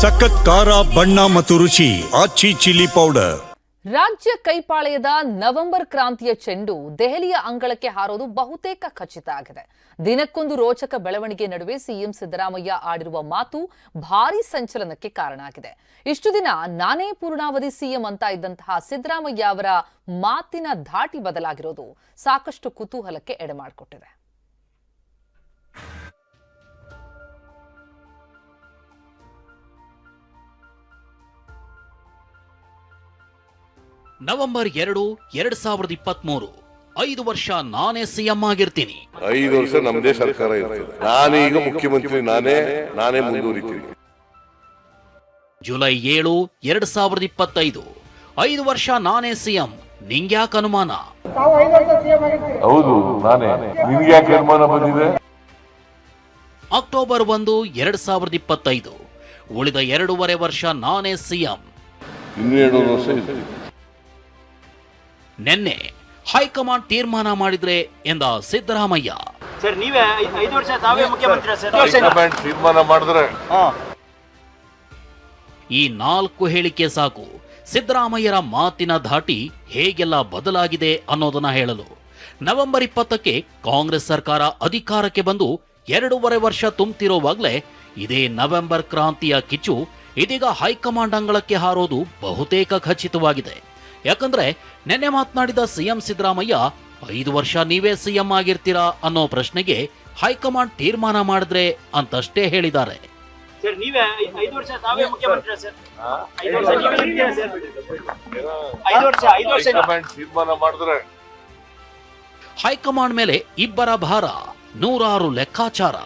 ಸಖತ್ ಖಾರ, ಬಣ್ಣ ಮತ್ತು ರುಚಿ, ಆಚಿ ಚಿಲ್ಲಿ ಪೌಡರ್. ರಾಜ್ಯ ಕೈಪಾಳೆಯದ ನವೆಂಬರ್ ಕ್ರಾಂತಿಯ ಚೆಂಡು ದೆಹಲಿಯ ಅಂಗಳಕ್ಕೆ ಹಾರೋದು ಬಹುತೇಕ ಖಚಿತ ಆಗಿದೆ. ದಿನಕ್ಕೊಂದು ರೋಚಕ ಬೆಳವಣಿಗೆ ನಡುವೆ ಸಿಎಂ ಸಿದ್ದರಾಮಯ್ಯ ಆಡಿರುವ ಮಾತು ಭಾರೀ ಸಂಚಲನಕ್ಕೆ ಕಾರಣ ಆಗಿದೆ. ಇಷ್ಟು ದಿನ ನಾನೇ ಪೂರ್ಣಾವಧಿ ಸಿಎಂ ಅಂತ ಇದ್ದಂತಹ ಸಿದ್ದರಾಮಯ್ಯ ಅವರ ಮಾತಿನ ಧಾಟಿ ಬದಲಾಗಿರೋದು ಸಾಕಷ್ಟು ಕುತೂಹಲಕ್ಕೆ ಎಡೆಮಾಡಿಕೊಟ್ಟಿದೆ. ನವೆಂಬರ್ ಎರಡು ಎರಡ್ ಸಾವಿರದ ಇಪ್ಪತ್ಮೂರು. ಐದು ವರ್ಷ ನಾನೇ ಸಿಎಂ ಆಗಿರ್ತೀನಿ. ಐದು ವರ್ಷ ನಮ್ಮದೇ ಸರ್ಕಾರ ಇರ್ತದೆ. ನಾನೀಗ ಮುಖ್ಯಮಂತ್ರಿ ನಾನೇ ನಾನೇ ಮುಂದುವರಿತೀನಿ. ಜುಲೈ ಏಳು ಎರಡ್ ಸಾವಿರದ ಇಪ್ಪತ್ತೈದು. ಐದು ವರ್ಷ ನಾನೇ ಸಿಎಂ ನಿಂಗ್ಯಾಕ್ ಅನುಮಾನ? ಹೌದು ನಾನೇ. ಯಾಕೆ ಅನುಮಾನ ಬಂದಿದೆ? ಅಕ್ಟೋಬರ್ ಒಂದು ಎರಡ್ ಸಾವಿರದ ಇಪ್ಪತ್ತೈದು. ಉಳಿದ ಎರಡೂವರೆ ವರ್ಷ ನಾನೇ ಸಿಎಂ ಇನ್ನೂ ಎರಡು ವರ್ಷ ಇರ್ತೀನಿ ನಿನ್ನೆ ಹೈಕಮಾಂಡ್ ತೀರ್ಮಾನ ಮಾಡಿದ್ರೆ ಎಂದ ಸಿದ್ದರಾಮಯ್ಯ. ಸರ್ ನೀವೇ ಐದು ವರ್ಷ ತಾವೇ ಮುಖ್ಯಮಂತ್ರಿ ತೀರ್ಮಾನ ಮಾಡಿದ್ರೆ ಈ ನಾಲ್ಕು ಹೇಳಿಕೆ ಸಾಕು. ಸಿದ್ದರಾಮಯ್ಯರ ಮಾತಿನ ಧಾಟಿ ಹೇಗೆಲ್ಲ ಬದಲಾಗಿದೆ ಅನ್ನೋದನ್ನ ಹೇಳಲು. ನವೆಂಬರ್ ಇಪ್ಪತ್ತಕ್ಕೆ ಕಾಂಗ್ರೆಸ್ ಸರ್ಕಾರ ಅಧಿಕಾರಕ್ಕೆ ಬಂದು ಎರಡೂವರೆ ವರ್ಷ ತುಂಬುತ್ತಿರುವಾಗಲೇ ಇದೇ ನವೆಂಬರ್ ಕ್ರಾಂತಿಯ ಕಿಚ್ಚು ಇದೀಗ ಹೈಕಮಾಂಡ್ ಅಂಗಳಕ್ಕೆ ಹಾರೋದು ಬಹುತೇಕ ಖಚಿತವಾಗಿದೆ. ಯಾಕಂದ್ರೆ ನಿನ್ನೆ ಮಾತನಾಡಿದ ಸಿಎಂ ಸಿದ್ದರಾಮಯ್ಯ ಐದು ವರ್ಷ ನೀವೇ ಸಿಎಂ ಆಗಿರ್ತೀರಾ ಅನ್ನೋ ಪ್ರಶ್ನೆಗೆ ಹೈಕಮಾಂಡ್ ತೀರ್ಮಾನ ಮಾಡಿದ್ರೆ ಅಂತಷ್ಟೇ ಹೇಳಿದ್ದಾರೆ. ಹೈಕಮಾಂಡ್ ಮೇಲೆ ಇಬ್ಬರ ಭಾರ ನೂರಾರು ಲೆಕ್ಕಾಚಾರ.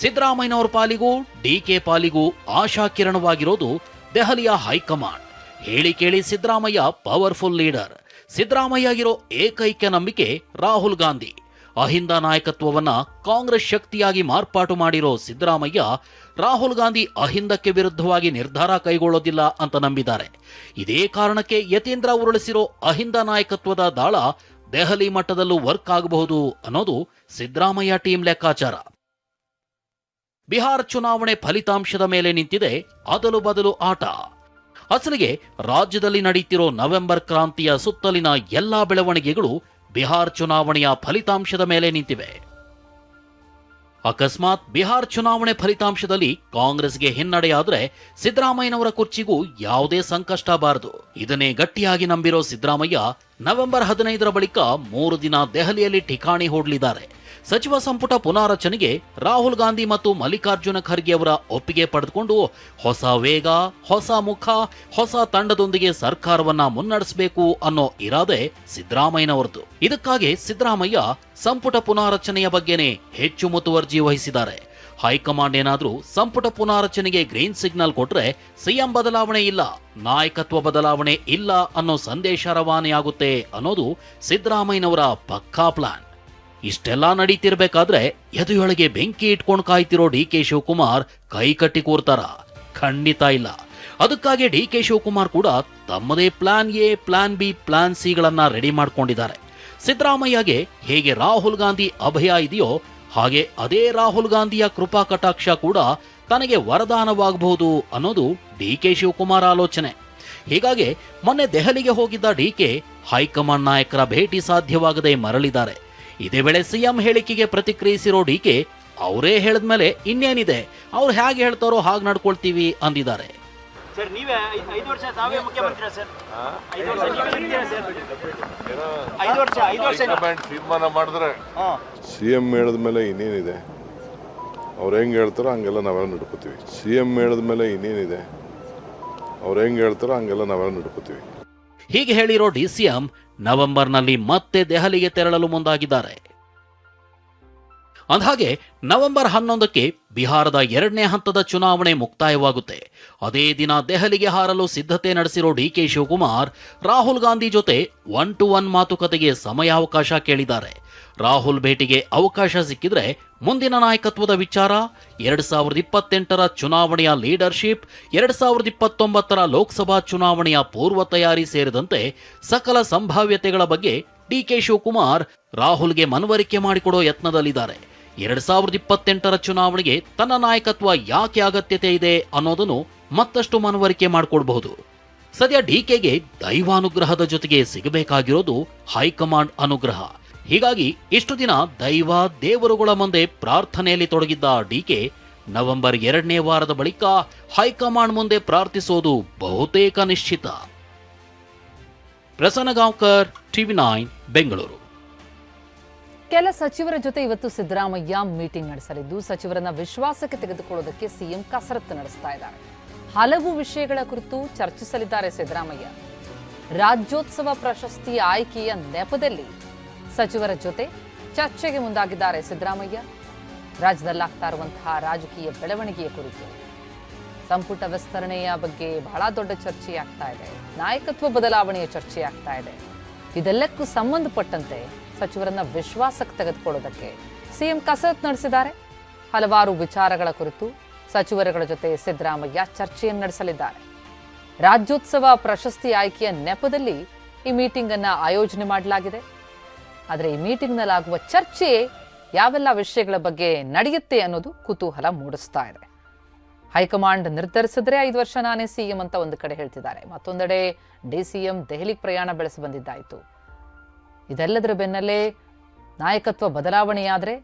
ಸಿದ್ದರಾಮಯ್ಯನವರ ಪಾಲಿಗೂ ಡಿಕೆ ಪಾಲಿಗೂ ಆಶಾಕಿರಣವಾಗಿರೋದು ದೆಹಲಿಯ ಹೈಕಮಾಂಡ್. ಹೇಳಿ ಕೇಳಿ ಸಿದ್ದರಾಮಯ್ಯ ಪವರ್ಫುಲ್ ಲೀಡರ್ ಸಿದ್ದರಾಮಯ್ಯಗಿರೋ ಏಕೈಕ ನಂಬಿಕೆ ರಾಹುಲ್ ಗಾಂಧಿ. ಅಹಿಂದ ನಾಯಕತ್ವವನ್ನ ಕಾಂಗ್ರೆಸ್ ಶಕ್ತಿಯಾಗಿ ಮಾರ್ಪಾಟು ಮಾಡಿರೋ ಸಿದ್ದರಾಮಯ್ಯ ರಾಹುಲ್ ಗಾಂಧಿ ಅಹಿಂದಕ್ಕೆ ವಿರುದ್ಧವಾಗಿ ನಿರ್ಧಾರ ಕೈಗೊಳ್ಳೋದಿಲ್ಲ ಅಂತ ನಂಬಿದ್ದಾರೆ. ಇದೇ ಕಾರಣಕ್ಕೆ ಯತೀಂದ್ರ ಉರುಳಿಸಿರೋ ಅಹಿಂದ ನಾಯಕತ್ವದ ದಾಳ ದೆಹಲಿ ಮಟ್ಟದಲ್ಲೂ ವರ್ಕ್ ಆಗಬಹುದು ಅನ್ನೋದು ಸಿದ್ದರಾಮಯ್ಯ ಟೀಮ್ ಲೆಕ್ಕಾಚಾರ. ಬಿಹಾರ ಚುನಾವಣೆ ಫಲಿತಾಂಶದ ಮೇಲೆ ನಿಂತಿದೆ ಅದಲು ಬದಲು ಆಟ. ಅಸಲಿಗೆ ರಾಜ್ಯದಲ್ಲಿ ನಡೆಯುತ್ತಿರೋ ನವೆಂಬರ್ ಕ್ರಾಂತಿಯ ಸುತ್ತಲಿನ ಎಲ್ಲಾ ಬೆಳವಣಿಗೆಗಳು ಬಿಹಾರ್ ಚುನಾವಣೆಯ ಫಲಿತಾಂಶದ ಮೇಲೆ ನಿಂತಿವೆ. ಅಕಸ್ಮಾತ್ ಬಿಹಾರ್ ಚುನಾವಣೆ ಫಲಿತಾಂಶದಲ್ಲಿ ಕಾಂಗ್ರೆಸ್ಗೆ ಹಿನ್ನಡೆಯಾದ್ರೆ ಸಿದ್ದರಾಮಯ್ಯನವರ ಕುರ್ಚಿಗೂ ಯಾವುದೇ ಸಂಕಷ್ಟ ಬಾರದು. ಇದನ್ನೇ ಗಟ್ಟಿಯಾಗಿ ನಂಬಿರೋ ಸಿದ್ದರಾಮಯ್ಯ ನವೆಂಬರ್ ಹದಿನೈದರ ಬಳಿಕ ಮೂರು ದಿನ ದೆಹಲಿಯಲ್ಲಿ ಠಿಕಾಣಿ ಹೂಡಲಿದ್ದಾರೆ. ಸಚಿವ ಸಂಪುಟ ಪುನಾರಚನೆಗೆ ರಾಹುಲ್ ಗಾಂಧಿ ಮತ್ತು ಮಲ್ಲಿಕಾರ್ಜುನ ಖರ್ಗೆ ಅವರ ಒಪ್ಪಿಗೆ ಪಡೆದುಕೊಂಡು ಹೊಸ ವೇಗ, ಹೊಸ ಮುಖ, ಹೊಸ ತಂಡದೊಂದಿಗೆ ಸರ್ಕಾರವನ್ನ ಮುನ್ನಡೆಸಬೇಕು ಅನ್ನೋ ಇರಾದೆ ಸಿದ್ದರಾಮಯ್ಯನವರದು. ಇದಕ್ಕಾಗಿ ಸಿದ್ದರಾಮಯ್ಯ ಸಂಪುಟ ಪುನಾರಚನೆಯ ಬಗ್ಗೆನೇ ಹೆಚ್ಚು ಮುತುವರ್ಜಿ ವಹಿಸಿದ್ದಾರೆ. ಹೈಕಮಾಂಡ್ ಏನಾದರೂ ಸಂಪುಟ ಪುನಾರಚನೆಗೆ ಗ್ರೀನ್ ಸಿಗ್ನಲ್ ಕೊಟ್ರೆ ಸಿಎಂ ಬದಲಾವಣೆ ಇಲ್ಲ, ನಾಯಕತ್ವ ಬದಲಾವಣೆ ಇಲ್ಲ ಅನ್ನೋ ಸಂದೇಶ ರವಾನೆಯಾಗುತ್ತೆ ಅನ್ನೋದು ಸಿದ್ದರಾಮಯ್ಯನವರ ಪಕ್ಕಾ ಪ್ಲಾನ್. ಇಷ್ಟೆಲ್ಲ ನಡೀತಿರ್ಬೇಕಾದ್ರೆ ಎದೆಯೊಳಗೆ ಬೆಂಕಿ ಇಟ್ಕೊಂಡು ಕಾಯ್ತಿರೋ ಡಿ ಕೆ ಶಿವಕುಮಾರ್ ಕೈ ಕಟ್ಟಿ ಕೂರ್ತಾರ. ಖಂಡಿತ ಇಲ್ಲ. ಅದಕ್ಕಾಗಿ ಡಿ ಕೆ ಶಿವಕುಮಾರ್ ಕೂಡ ತಮ್ಮದೇ plan A plan B plan ಸಿಗಳನ್ನ ready ಮಾಡ್ಕೊಂಡಿದ್ದಾರೆ. ಸಿದ್ದರಾಮಯ್ಯಗೆ ಹೇಗೆ ರಾಹುಲ್ ಗಾಂಧಿ ಅಭಯ ಇದೆಯೋ, ಹಾಗೆ ಅದೇ ರಾಹುಲ್ ಗಾಂಧಿಯ ಕೃಪಾ ಕಟಾಕ್ಷ ಕೂಡ ತನಗೆ ವರದಾನವಾಗಬಹುದು ಅನ್ನೋದು ಡಿ ಕೆ ಶಿವಕುಮಾರ್ ಆಲೋಚನೆ. ಹೀಗಾಗಿ ಮೊನ್ನೆ ದೆಹಲಿಗೆ ಹೋಗಿದ್ದ ಡಿ ಕೆ ಹೈಕಮಾಂಡ್ ನಾಯಕರ ಭೇಟಿ ಸಾಧ್ಯವಾಗದೆ ಮರಳಿದ್ದಾರೆ. ಇದೇ ವೇಳೆ ಸಿಎಂ ಹೇಳಿಕೆಗೆ ಪ್ರತಿಕ್ರಿಯಿಸಿರೋ ಡಿಕೆ ಅವರೇ ಹೇಳಿದ್ಮೇಲೆ ಇನ್ನೇನಿದೆ? ಅವ್ರು ಹೇಗೆ ಹೇಳ್ತಾರೋ ಹಾಗೆ ನಡ್ಕೊಳ್ತೀವಿ ಅಂದಿದ್ದಾರೆ. ಸರ್ ನೀವೇ ಮೇಲೆ ಐದು ವರ್ಷ ತಾವೇ ಮುಖ್ಯಮಂತ್ರಿ ಸರ್? ಐದು ವರ್ಷ ನೀವೇ ಇರ್ತೀರಾ ಸರ್? ಐದು ವರ್ಷ ಐದು ವರ್ಷ ಹೈಕಮಾಂಡ್ ತೀರ್ಮಾನ ಮಾಡಿದ್ರೆ ಹಾ. ಸಿ ಎಂ ಹೇಳಿದ್ಮೇಲೆ ಇನ್ನೇನಿದೆ? ಅವ್ರು ಹೆಂಗೆ ಹೇಳ್ತಾರೋ ಹಂಗೆಲ್ಲ ನಾವೆಲ್ಲ ನಡ್ಕೋತೀವಿ. ಸಿ ಎಂ ಹೇಳಿದ್ಮೇಲೆ ಇನ್ನೇನಿದೆ? ಅವ್ರು ಹೆಂಗೆ ಹೇಳ್ತಾರೋ ಹಂಗೆಲ್ಲ ನಾವೆಲ್ಲ ನಡ್ಕೋತೀವಿ. ಹೀಗೆ ಹೇಳಿರೋ ಡಿಸಿಎಂ ನವೆಂಬರ್ನಲ್ಲಿ ಮತ್ತೆ ದೆಹಲಿಗೆ ತೆರಳಲು ಮುಂದಾಗಿದ್ದಾರೆ. ಅಂದಹಾಗೆ, ನವೆಂಬರ್ ಹನ್ನೊಂದಕ್ಕೆ ಬಿಹಾರದ ಎರಡನೇ ಹಂತದ ಚುನಾವಣೆ ಮುಕ್ತಾಯವಾಗುತ್ತೆ. ಅದೇ ದಿನ ದೆಹಲಿಗೆ ಹಾರಲು ಸಿದ್ಧತೆ ನಡೆಸಿರೋ ಡಿ ಕೆ ಶಿವಕುಮಾರ್, ರಾಹುಲ್ ಗಾಂಧಿ ಜೊತೆ ಒನ್ ಟು ಒನ್ ಮಾತುಕತೆಗೆ ಸಮಯಾವಕಾಶ ಕೇಳಿದ್ದಾರೆ. ರಾಹುಲ್ ಭೇಟಿಗೆ ಅವಕಾಶ ಸಿಕ್ಕಿದ್ರೆ ಮುಂದಿನ ನಾಯಕತ್ವದ ವಿಚಾರ, ಎರಡ್ ಸಾವಿರದ ಇಪ್ಪತ್ತೆಂಟರ ಚುನಾವಣೆಯ ಲೀಡರ್ಶಿಪ್, ಎರಡ್ ಸಾವಿರದ ಇಪ್ಪತ್ತೊಂಬತ್ತರ ಲೋಕಸಭಾ ಚುನಾವಣೆಯ ಪೂರ್ವ ತಯಾರಿ ಸೇರಿದಂತೆ ಸಕಲ ಸಂಭಾವ್ಯತೆಗಳ ಬಗ್ಗೆ ಡಿಕೆ ಶಿವಕುಮಾರ್ ರಾಹುಲ್ಗೆ ಮನವರಿಕೆ ಮಾಡಿಕೊಡೋ ಯತ್ನದಲ್ಲಿದ್ದಾರೆ. ಎರಡ್ ಸಾವಿರದ ಇಪ್ಪತ್ತೆಂಟರ ಚುನಾವಣೆಗೆ ತನ್ನ ನಾಯಕತ್ವ ಯಾಕೆ ಅಗತ್ಯತೆ ಇದೆ ಅನ್ನೋದನ್ನು ಮತ್ತಷ್ಟು ಮನವರಿಕೆ ಮಾಡಿಕೊಡಬಹುದು. ಸದ್ಯ ಡಿಕೆಗೆ ದೈವಾನುಗ್ರಹದ ಜೊತೆಗೆ ಸಿಗಬೇಕಾಗಿರೋದು ಹೈಕಮಾಂಡ್ ಅನುಗ್ರಹ. ಹೀಗಾಗಿ ಇಷ್ಟು ದಿನ ದೈವ ದೇವರುಗಳ ಮುಂದೆ ಪ್ರಾರ್ಥನೆಯಲ್ಲಿ ತೊಡಗಿದ್ದ ಡಿಕೆ ನವೆಂಬರ್ ಎರಡನೇ ವಾರದ ಬಳಿಕ ಹೈಕಮಾಂಡ್ ಮುಂದೆ ಪ್ರಾರ್ಥಿಸೋದು ಬಹುತೇಕ ನಿಶ್ಚಿತ. Prasanna Gaonkar TV nine, Bengaluru. ಕೆಲ ಸಚಿವರ ಜೊತೆ ಇವತ್ತು ಸಿದ್ದರಾಮಯ್ಯ ಮೀಟಿಂಗ್ ನಡೆಸಲಿದ್ದು, ಸಚಿವರನ್ನ ವಿಶ್ವಾಸಕ್ಕೆ ತೆಗೆದುಕೊಳ್ಳೋದಕ್ಕೆ ಸಿಎಂ ಕಸರತ್ತು ನಡೆಸ್ತಾ ಇದ್ದಾರೆ. ಹಲವು ವಿಷಯಗಳ ಕುರಿತು ಚರ್ಚಿಸಲಿದ್ದಾರೆ ಸಿದ್ದರಾಮಯ್ಯ. ರಾಜ್ಯೋತ್ಸವ ಪ್ರಶಸ್ತಿ ಆಯ್ಕೆಯ ನೆಪದಲ್ಲಿ ಸಚಿವರ ಜೊತೆ ಚರ್ಚೆಗೆ ಮುಂದಾಗಿದ್ದಾರೆ ಸಿದ್ದರಾಮಯ್ಯ. ರಾಜ್ಯದಲ್ಲಾಗ್ತಾ ಇರುವಂತಹ ರಾಜಕೀಯ ಬೆಳವಣಿಗೆಯ ಕುರಿತು. ಸಂಪುಟ ವಿಸ್ತರಣೆಯ ಬಗ್ಗೆ ಬಹಳ ದೊಡ್ಡ ಚರ್ಚೆ ಆಗ್ತಾ ಇದೆ. ನಾಯಕತ್ವ ಬದಲಾವಣೆಯ ಚರ್ಚೆ ಆಗ್ತಾ ಇದೆ. ಇದೆಲ್ಲಕ್ಕೂ ಸಂಬಂಧಪಟ್ಟಂತೆ ಸಚಿವರನ್ನ ವಿಶ್ವಾಸಕ್ಕೆ ತೆಗೆದುಕೊಳ್ಳೋದಕ್ಕೆ ಸಿಎಂ ಕಸರತ್ ನಡೆಸಿದ್ದಾರೆ. ಹಲವಾರು ವಿಚಾರಗಳ ಕುರಿತು ಸಚಿವರುಗಳ ಜೊತೆ ಸಿದ್ದರಾಮಯ್ಯ ಚರ್ಚೆಯನ್ನು ನಡೆಸಲಿದ್ದಾರೆ. ರಾಜ್ಯೋತ್ಸವ ಪ್ರಶಸ್ತಿ ಆಯ್ಕೆಯ ನೆಪದಲ್ಲಿ ಈ ಮೀಟಿಂಗ್ ಅನ್ನ ಆಯೋಜನೆ ಮಾಡಲಾಗಿದೆ. ಆದರೆ ಈ ಮೀಟಿಂಗ್ನಲ್ಲಾಗುವ ಚರ್ಚೆ ಯಾವೆಲ್ಲ ವಿಷಯಗಳ ಬಗ್ಗೆ ನಡೆಯುತ್ತೆ ಅನ್ನೋದು ಕುತೂಹಲ ಮೂಡಿಸ್ತಾ ಇದೆ. ಹೈಕಮಾಂಡ್ ನಿರ್ಧರಿಸಿದ್ರೆ ಐದು ವರ್ಷ ನಾನೇ ಸಿಎಂ ಅಂತ ಒಂದು ಕಡೆ ಹೇಳ್ತಿದ್ದಾರೆ. ಮತ್ತೊಂದೆಡೆ ಡಿ ಸಿ ಎಂ ದೆಹಲಿಗೆ ಪ್ರಯಾಣ ಬೆಳೆಸಿ ಬಂದಿದ್ದಾಯಿತು. ಇದೆಲ್ಲದರ ಬೆನ್ನಲ್ಲೇ ನಾಯಕತ್ವ ಬದಲಾವಣೆಯಾದರೆ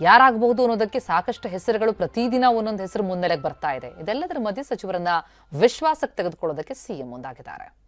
ಯಾರಾಗಬಹುದು ಅನ್ನೋದಕ್ಕೆ ಸಾಕಷ್ಟು ಹೆಸರುಗಳು ಪ್ರತಿದಿನ ಒಂದೊಂದು ಹೆಸರು ಮುನ್ನೆಲೆಗೆ ಬರ್ತಾ ಇದೆ. ಇದೆಲ್ಲದರ ಮಧ್ಯೆ ಸಚಿವರನ್ನ ವಿಶ್ವಾಸಕ್ಕೆ ತೆಗೆದುಕೊಳ್ಳೋದಕ್ಕೆ ಸಿಎಂ ಮುಂದಾಗಿದ್ದಾರೆ.